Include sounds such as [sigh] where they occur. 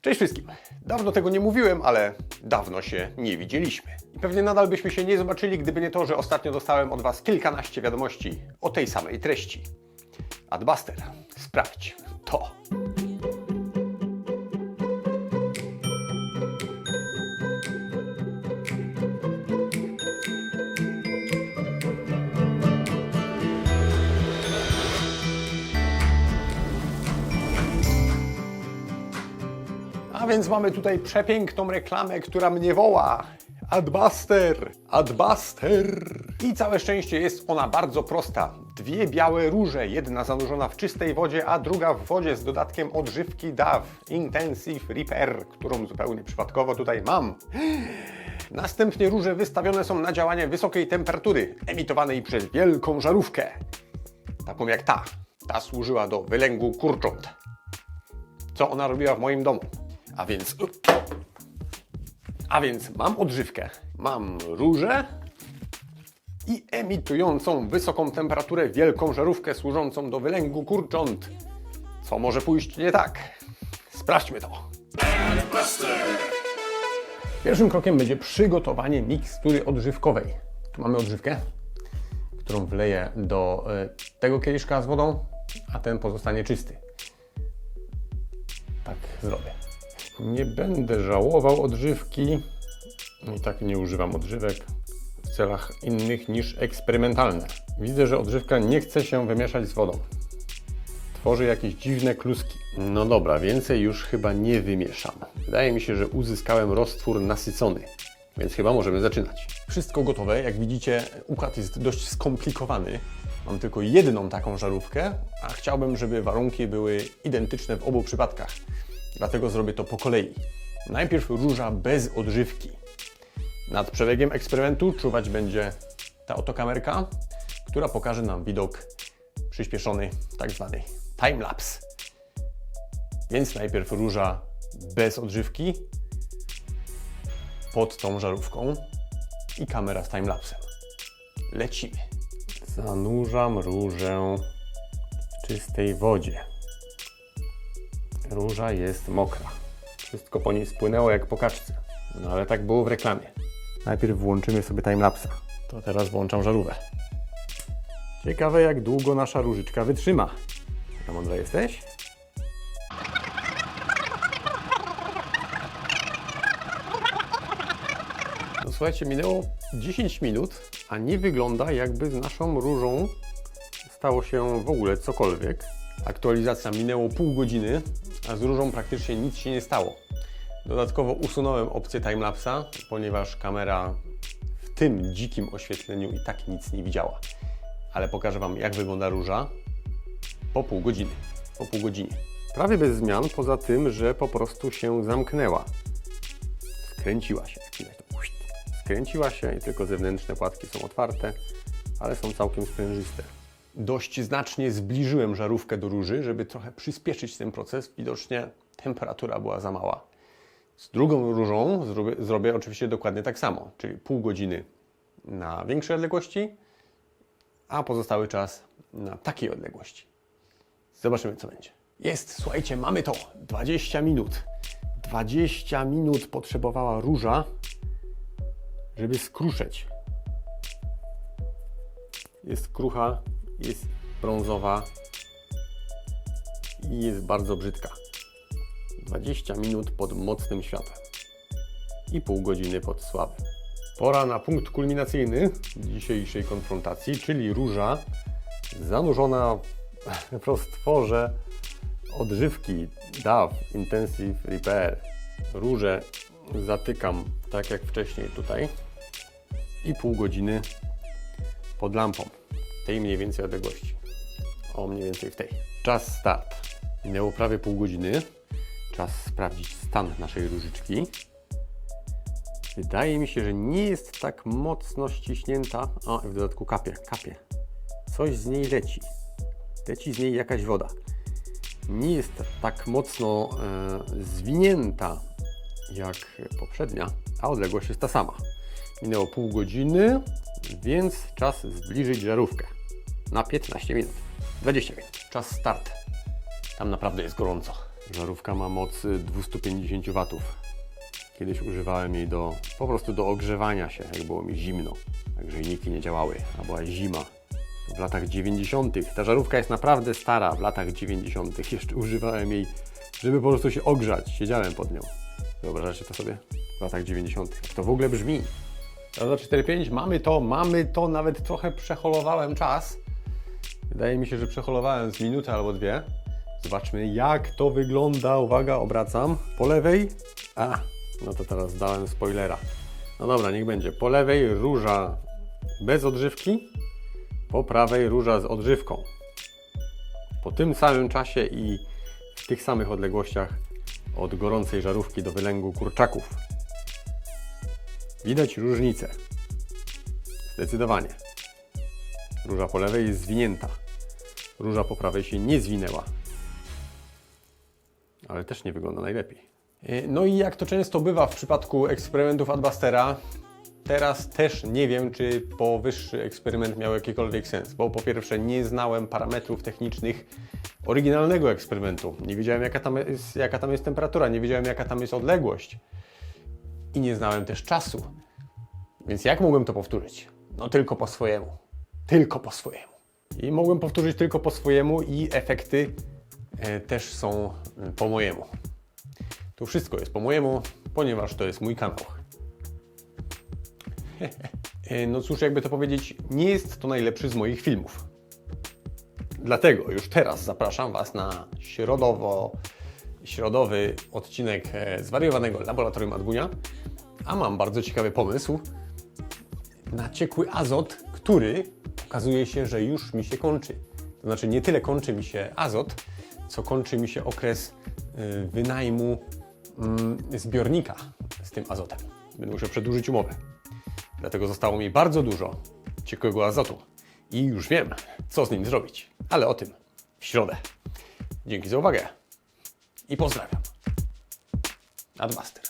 Cześć wszystkim. Dawno tego nie mówiłem, ale dawno się nie widzieliśmy. I pewnie nadal byśmy się nie zobaczyli, gdyby nie to, że ostatnio dostałem od Was kilkanaście wiadomości o tej samej treści. Adbuster, sprawdź to. A więc mamy tutaj przepiękną reklamę, która mnie woła. Adbuster, Adbuster. I całe szczęście jest ona bardzo prosta. Dwie białe róże, jedna zanurzona w czystej wodzie, a druga w wodzie z dodatkiem odżywki DAW Intensive Repair, którą zupełnie przypadkowo tutaj mam. Następnie róże wystawione są na działanie wysokiej temperatury, emitowanej przez wielką żarówkę. Taką jak ta. Ta służyła do wylęgu kurcząt co ona robiła w moim domu. A więc. A więc mam odżywkę, mam różę i emitującą wysoką temperaturę wielką żarówkę służącą do wylęgu kurcząt. Co może pójść nie tak? Sprawdźmy to. Pierwszym krokiem będzie przygotowanie mikstury odżywkowej. Tu mamy odżywkę, którą wleję do e, tego kieliszka z wodą, a ten pozostanie czysty. Tak zrobię. Nie będę żałował odżywki. I tak nie używam odżywek w celach innych niż eksperymentalne. Widzę, że odżywka nie chce się wymieszać z wodą. Tworzy jakieś dziwne kluski. No dobra, więcej już chyba nie wymieszam. Wydaje mi się, że uzyskałem roztwór nasycony. Więc chyba możemy zaczynać. Wszystko gotowe. Jak widzicie, układ jest dość skomplikowany. Mam tylko jedną taką żarówkę, a chciałbym, żeby warunki były identyczne w obu przypadkach. Dlatego zrobię to po kolei. Najpierw róża bez odżywki. Nad przebiegiem eksperymentu czuwać będzie ta oto kamerka, która pokaże nam widok przyspieszony, tak zwany timelapse. Więc najpierw róża bez odżywki pod tą żarówką i kamera z timelapsem. Lecimy. Zanurzam różę w czystej wodzie. Róża jest mokra. Wszystko po niej spłynęło jak po kaczce. No ale tak było w reklamie. Najpierw włączymy sobie timelapsa. To teraz włączam żarówkę. Ciekawe jak długo nasza różyczka wytrzyma. Taka mądra jesteś? No słuchajcie, minęło 10 minut, a nie wygląda jakby z naszą różą stało się w ogóle cokolwiek. Aktualizacja minęło pół godziny, a z różą praktycznie nic się nie stało. Dodatkowo usunąłem opcję timelapsa, ponieważ kamera w tym dzikim oświetleniu i tak nic nie widziała. Ale pokażę Wam, jak wygląda róża po pół godziny. Po pół godzinie. Prawie bez zmian, poza tym, że po prostu się zamknęła. Skręciła się. Skręciła się i tylko zewnętrzne płatki są otwarte, ale są całkiem sprężyste. Dość znacznie zbliżyłem żarówkę do róży, żeby trochę przyspieszyć ten proces. Widocznie temperatura była za mała. Z drugą różą zrobię, zrobię oczywiście dokładnie tak samo, czyli pół godziny na większej odległości, a pozostały czas na takiej odległości. Zobaczymy, co będzie. Jest, słuchajcie, mamy to. 20 minut. 20 minut potrzebowała róża, żeby skruszeć. Jest krucha, jest brązowa i jest bardzo brzydka. 20 minut pod mocnym światłem i pół godziny pod słabym. Pora na punkt kulminacyjny dzisiejszej konfrontacji, czyli róża zanurzona w roztworze odżywki DAW Intensive Repair. Różę zatykam tak jak wcześniej tutaj i pół godziny pod lampą tej mniej więcej odległości. O, mniej więcej w tej. Czas start. Minęło prawie pół godziny. Czas sprawdzić stan naszej różyczki. Wydaje mi się, że nie jest tak mocno ściśnięta. I w dodatku kapie, kapie. Coś z niej leci. Leci z niej jakaś woda. Nie jest tak mocno e, zwinięta jak poprzednia, a odległość jest ta sama. Minęło pół godziny, więc czas zbliżyć żarówkę na 15 minut. 20 minut. Czas start. Tam naprawdę jest gorąco. Żarówka ma moc 250 W. Kiedyś używałem jej do, po prostu do ogrzewania się, jak było mi zimno. Jak grzejniki nie działały, a była zima. W latach 90. Ta żarówka jest naprawdę stara. W latach 90. jeszcze używałem jej, żeby po prostu się ogrzać. Siedziałem pod nią. Wyobrażacie to sobie? W latach 90. Jak to w ogóle brzmi? Za 4.5 mamy to, mamy to, nawet trochę przeholowałem czas. Wydaje mi się, że przeholowałem z minuty albo dwie. Zobaczmy, jak to wygląda. Uwaga, obracam. Po lewej. A, no to teraz dałem spoilera. No dobra, niech będzie. Po lewej róża bez odżywki, po prawej róża z odżywką. Po tym samym czasie i w tych samych odległościach od gorącej żarówki do wylęgu kurczaków. Widać różnicę. Zdecydowanie. Róża po lewej jest zwinięta. Róża po prawej się nie zwinęła. Ale też nie wygląda najlepiej. E, No i jak to często bywa w przypadku eksperymentów Adbustera, teraz też nie wiem, czy powyższy eksperyment miał jakikolwiek sens, bo po pierwsze nie znałem parametrów technicznych oryginalnego eksperymentu. Nie wiedziałem, jaka tam jest, jaka tam jest temperatura, nie wiedziałem, jaka tam jest odległość. I nie znałem też czasu. Więc jak mogłem to powtórzyć? No tylko po swojemu. Tylko po swojemu. I mogłem powtórzyć tylko po swojemu i efekty e, też są e, po mojemu. Tu wszystko jest po mojemu, ponieważ to jest mój kanał. [laughs] E, No cóż, jakby to powiedzieć, nie jest to najlepszy z moich filmów. Dlatego już teraz zapraszam Was na środowo, środowy odcinek e, zwariowanego Laboratorium Adgunia. A mam bardzo ciekawy pomysł na ciekły azot, który okazuje się, że już mi się kończy. To znaczy nie tyle kończy mi się azot, co kończy mi się okres y, wynajmu mm, zbiornika z tym azotem. Będę musiał przedłużyć umowę. Dlatego zostało mi bardzo dużo ciekłego azotu. I już wiem, co z nim zrobić. Ale o tym w środę. Dzięki za uwagę i pozdrawiam. Admaster.